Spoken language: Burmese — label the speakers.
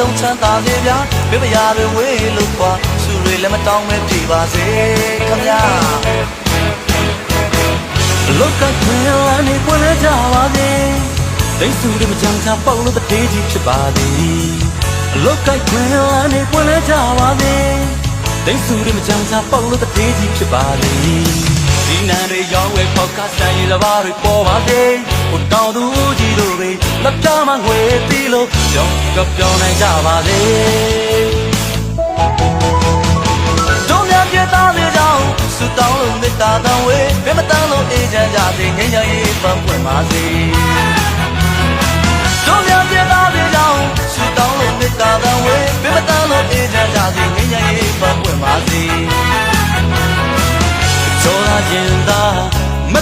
Speaker 1: လုံးချမ်းသာစေဗျာဘေးမရာတွေဝေးလို့ကွာသူတွေလည်းမတောင်းမဲ့ပြေပါစေခမညာလောကခွင်လာနေပွင့်လဲကြပါစေဒိတ်စုတွေမကြမ်းချပေါက်လို့တတေးကြီးဖြစ်ပါသည်လောကခွင်လာနေပွင့်လဲကြပါစေဒိတ်စုတွေမကြမ်းချပေါက်လို့တတေးကြီးဖြစ်ပါသည်ဒီနံတွေရောင်းဝဲပေါက်ကစံရည်လဘာတွေပေါ်ပါစေဟိုတောင်သူကြီးတို့တွေ လက်ပြမငွေပြီးလို့ကြောင်းကပြောင်းနိုင်ကြပါစေတို့များပြသားတွေကြောင့်ဆူတောင်းလို့မေတ္တာတန်ဝေဘယ်မတန်းလို့အေးချမ်းကြစေငြိမ်းချမ်းရေးပန်းပွင့်ပါစေတို့များပြသားတွေကြောင့်ဆူတောင်းလို့မေတ္တာတန်ဝေဘယ်မတန်းလို့အေးချမ်းကြစေငြိမ်းချမ်းရေးပန်းပွင့်ပါစေချောလာခြင်းသာ